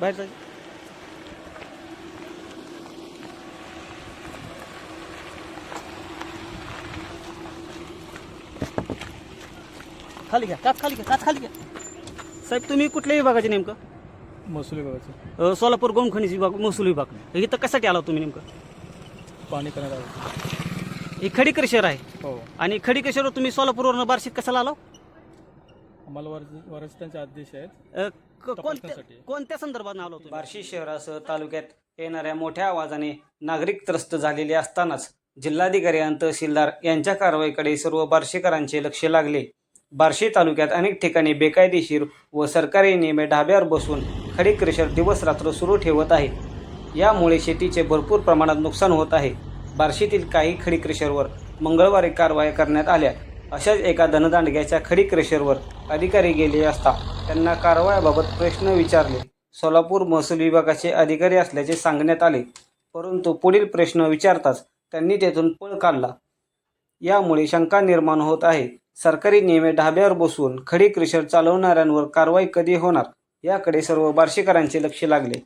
बाहेर जाय खाली घ्या काच खाली घ्या काच खाली घ्या. साहेब तुम्ही कुठल्या विभागाचे नेमकं? महसूल विभागाचं. अ, सोलापूर गोम खनिज विभाग महसूल विभाग. इथं कशासाठी आला तुम्ही नेमकं? पाणी करण्यात आलं ही खडी क्रशर आहे. हो. आणि खडी क्रशरवर तुम्ही सोलापूरवरून बार्शीत कशाला आलो आम्हाला वर वरिष्ठांचे आदेश आहेत. अ, क- कोणत्या तपासण्यासाठी. कोणत्या संदर्भात आलो तुम्ही बार्शी शहरासह तालुक्यात येणाऱ्या मोठ्या आवाजाने नागरिक त्रस्त झालेले असतानाच जिल्हाधिकारी आणि तहसीलदार यांच्या कारवाईकडे सर्व बार्शीकरांचे लक्ष लागले. बार्शी तालुक्यात अनेक ठिकाणी बेकायदेशीर व सरकारी नियमे ढाब्यावर बसून खडी क्रशर दिवस रात्र सुरू ठेवत आहे. यामुळे शेतीचे भरपूर प्रमाणात नुकसान होत आहे. बार्शीतील काही खडी क्रशरवर मंगळवारी कारवाया करण्यात आल्या. अशाच एका धनदांडग्याच्या खडी क्रेशरवर अधिकारी गेले असता त्यांना कारवायाबाबत प्रश्न विचारले. सोलापूर महसूल विभागाचे अधिकारी असल्याचे सांगण्यात आले. परंतु पुढील प्रश्न विचारताच त्यांनी तेथून पळ काढला. यामुळे शंका निर्माण होत आहे. सरकारी नियमे ढाब्यावर बसवून खडी क्रेशर चालवणाऱ्यांवर कारवाई कधी होणार? याकडे सर्व बार्शीकरांचे लक्ष लागले.